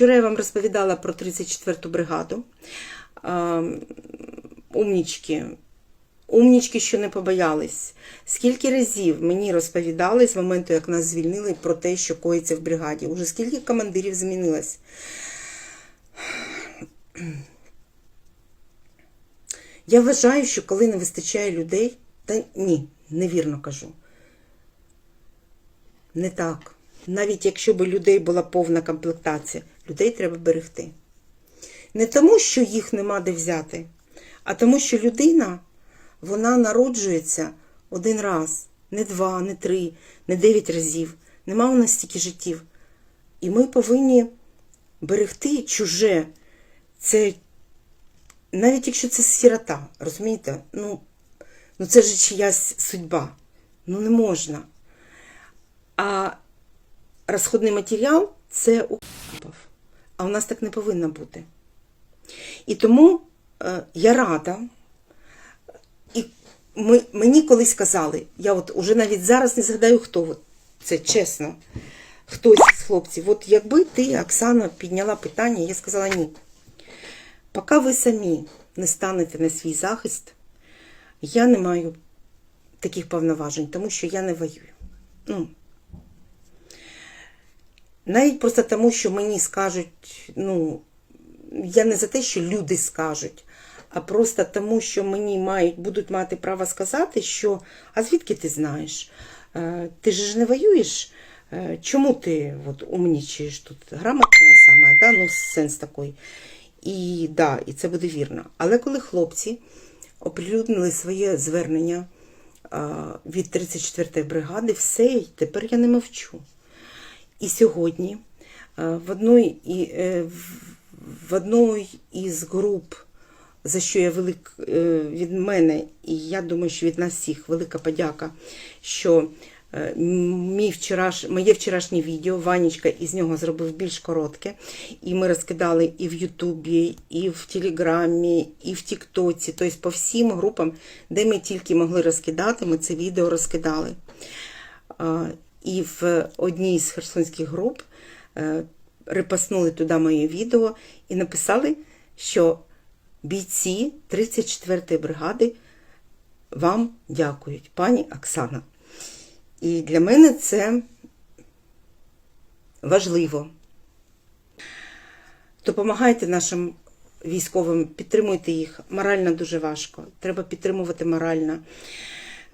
Вчора я вам розповідала про 34-ту бригаду. Умнічки. Умнічки, що не побоялись. Скільки разів мені розповідали з моменту, як нас звільнили, про те, що коїться в бригаді. Уже скільки командирів змінилось. Я вважаю, що коли не вистачає людей, та ні, невірно кажу. Не так. Навіть якщо б людей була повна комплектація, людей треба берегти. Не тому, що їх нема де взяти, а тому, що людина, вона народжується один раз, не два, не три, не дев'ять разів. Нема у нас стільки життів. І ми повинні берегти чуже. Це навіть якщо це сірота, розумієте? Ну, ну це ж чиясь судьба. Ну не можна. А розходний матеріал це у КАПів. А у нас так не повинно бути. І тому е, я рада. І ми, мені колись казали, я от уже навіть зараз не згадаю, хто це чесно, хтось з хлопців. От якби ти, Оксана, підняла питання, я сказала ні. Поки ви самі не станете на свій захист, я не маю таких повноважень, тому що я не воюю. Ну, навіть просто тому, що мені скажуть, ну, я не за те, що люди скажуть, а просто тому, що мені мають, будуть мати право сказати, що а звідки ти знаєш? Е, Ти ж не воюєш? Е, Чому ти от, умнічаєш тут? Грамотна саме, да? ну, сенс такий. І да, і це буде вірно. Але коли хлопці оприлюднили своє звернення від 34-ї бригади, все, і тепер я не мовчу. І сьогодні е, в одній, е, в- одній із груп, за що я велик е, від мене, і я думаю, що від нас всіх велика подяка, що мій вчораш, моє вчорашнє відео Ванечка із нього зробив більш коротке. І ми розкидали і в Ютубі, і в Телеграмі, і в Тіктоці, тобто по всім групам, де ми тільки могли розкидати, ми це відео розкидали. І в одній з херсонських груп е, репаснули туди моє відео і написали, що бійці 34-ї бригади вам дякують, пані Оксана. І для мене це важливо. Допомагайте нашим військовим, підтримуйте їх. Морально дуже важко. Треба підтримувати морально.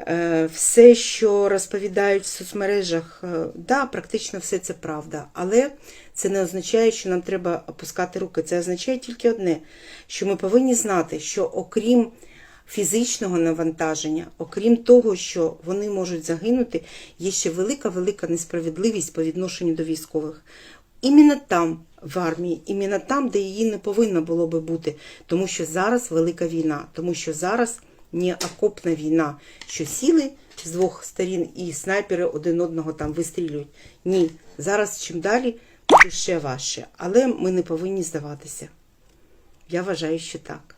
Е, Все, що розповідають в соцмережах, е, да, практично все це правда. Але це не означає, що нам треба опускати руки. Це означає тільки одне, що ми повинні знати, що окрім фізичного навантаження, окрім того, що вони можуть загинути, є ще велика-велика несправедливість по відношенню до військових. Іменно там, в армії, іменно там, де її не повинно було би бути, тому що зараз велика війна, тому що зараз не окопна війна, що сіли з двох сторін і снайпери один одного там вистрілюють. Ні, зараз чим далі, буде ще важче. Але ми не повинні здаватися. Я вважаю, що так.